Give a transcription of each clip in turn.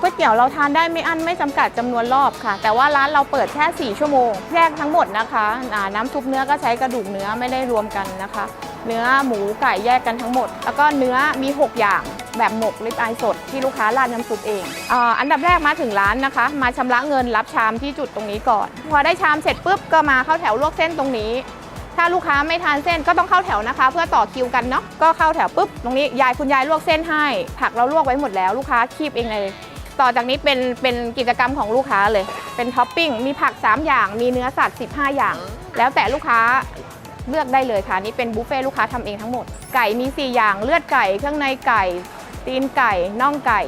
ก๋วยเตี๋ยวเราทานได้ไม่อั้นไม่จำกัดจำนวนรอบค่ะ แต่ว่าร้านเราเปิดแค่ 4 ชั่วโมงแยกทั้งหมดนะคะน้ำซุปเนื้อก็ใช้กระดูกเนื้อไม่ได้รวมกันนะคะ เนื้อหมูไก่แยกกันทั้งหมด แล้วก็เนื้อมี 6 อย่างแบบหมกลิปอายสดที่ลูกค้าราดน้ำซุปเองออันดับแรกมาถึงร้านนะคะ มาชำระเงินรับชามที่จุดตรงนี้ก่อน พอได้ชามเสร็จปุ๊บก็มาเข้าแถวลวกเส้นตรงนี้ ถ้าลูกค้าไม่ทานเส้นก็ต้องเข้าแถวนะคะ เพื่อต่อคิวกันเนาะก็เข้าแถวปุ๊บตรงนี้ยายคุณยายลวกเส้นให้ ผักเราลวกไว้หมดแล้วลูกค้าคีบเองเลย ต่อจากนี้เป็นเป็นกิจกรรมของลูกค้าเลย เป็นท็อปปิ้ง มีผัก 3 อย่าง มีเนื้อสัตว์ 15 อย่าง แล้วแต่ลูกค้าเลือกได้เลยค่ะ นี่เป็นบุฟเฟ่ลูกค้าทำเองทั้งหมด ไก่มี 4 อย่าง เลือดไก่ เครื่องในไก่ ตีนไก่ น่องไก่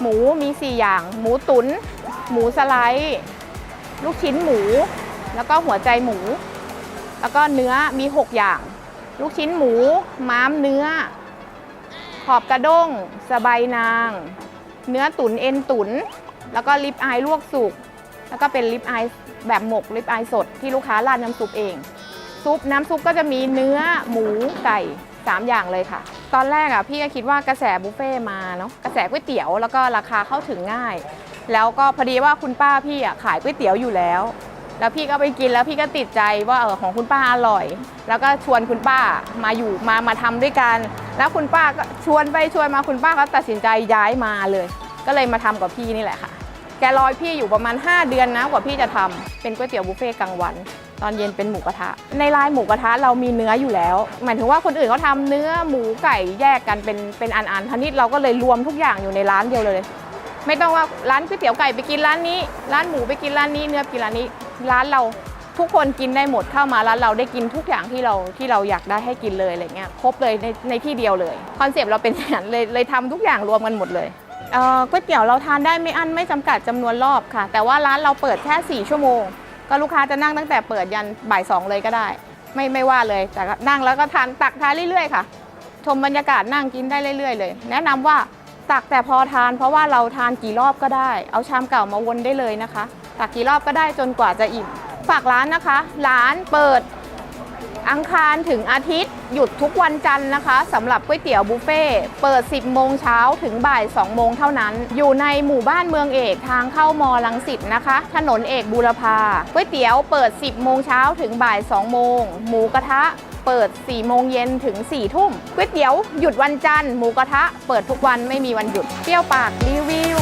หมูมี 4 อย่าง หมูตุ๋น หมูสไลด์ ลูกชิ้นหมู แล้วก็หัวใจหมู แล้วก็เนื้อมี 6 อย่าง ลูกชิ้นหมู ม้ามเนื้อ ขอบกระด้ง สบายนาง เนื้อตุ๋นเอ็นตุ๋นแล้วก็ลิปอายลวกสุก แล้วก็เป็นลิปอายแบบหมกลิปอายสดที่ลูกค้าราดน้ำซุปเอง ซุปน้ำซุปก็จะมีเนื้อหมูไก่3 อย่างเลยค่ะ ตอนแรกอะพี่ก็คิดว่ากระแสบุฟเฟ่มาเนาะกระแสก๋วยเตี๋ยวแล้วก็ราคาเข้าถึงง่าย แล้วก็พอดีว่าคุณป้าพี่อะขายก๋วยเตี๋ยวอยู่แล้ว แล้วพี่ก็ไปกินแล้วพี่ก็ติดใจว่าเออของคุณป้าอร่อย แล้วก็ชวนคุณป้ามาอยู่มามาทำด้วยกัน แล้วคุณป้าก็ชวนไปชวนมาคุณป้าก็ตัดสินใจย้ายมาเลย ก็เลยมาทำกับพี่นี่แหละค่ะ แกรอยพี่อยู่ประมาณ 5 เดือนนะกว่าพี่จะทำเป็นก๋วยเตี๋ยวบุฟเฟ่ต์กลางวัน ตอนเย็นเป็นหมูกระทะ ในลายหมูกระทะเรามีเนื้ออยู่แล้ว หมายถึงว่าคนอื่นเขาทำเนื้อหมูไก่แยกกันเป็นเป็นอันๆทันนี้เราก็เลยรวมทุกอย่างอยู่ในร้านเดียวเลย ไม่ต้องว่าร้านก๋วยเตี๋ยวไก่ไปกินร้านนี้ ร้านหมูไปกินร้านนี้เนื้อไปกินร้านนี้ ร้านเราทุกคนกินได้หมดเข้ามาร้านเราได้กินทุกอย่างที่เราที่เราอยากได้ให้กินเลยอะไรเงี้ยครบเลยในในที่เดียวเลยคอนเซปต์เราเป็นอย่างนั้นเลยเลยทำทุกอย่างรวมกันหมดเลยเก๋วยเตี๋ยวเราทานได้ไม่อั้นไม่จำกัดจำนวนรอบค่ะ แต่ว่าร้านเราเปิดแค่ 4 ชั่วโมง ก็ลูกค้าจะนั่งตั้งแต่เปิดยันบ่ายสองเลยก็ได้ ไม่ไม่ว่าเลยแต่นั่งแล้วก็ทานตักทานเรื่อยๆค่ะ ชมบรรยากาศนั่งกินได้เรื่อยๆเลย แนะนำว่าตักแต่พอทานเพราะว่าเราทานกี่รอบก็ได้ เอาชามเก่ามาวนได้เลยนะคะ ตักกี่รอบก็ได้จนกว่าจะอิ่ม ฝากร้านนะคะ ร้านเปิดอังคารถึงอาทิตย์หยุดทุกวันจันทร์นะคะสำหรับก๋วยเตี๋ยวบุฟเฟ่เปิด 10 โมงเช้าถึงบ่าย 2 โมงเท่านั้น อยู่ในหมู่บ้านเมืองเอกทางเข้ามอลังสิตนะคะ ถนนเอกบูรพาก๋วยเตี๋ยวเปิด 10 โมงเช้าถึงบ่าย 2 โมง หมูกระทะเปิด 4 โมงเย็นถึง 4 ทุ่มก๋วยเตี๋ยวหยุดวันจันทร์หมูกระทะเปิดทุกวันไม่มีวันหยุดเปรี้ยวปากรีวิว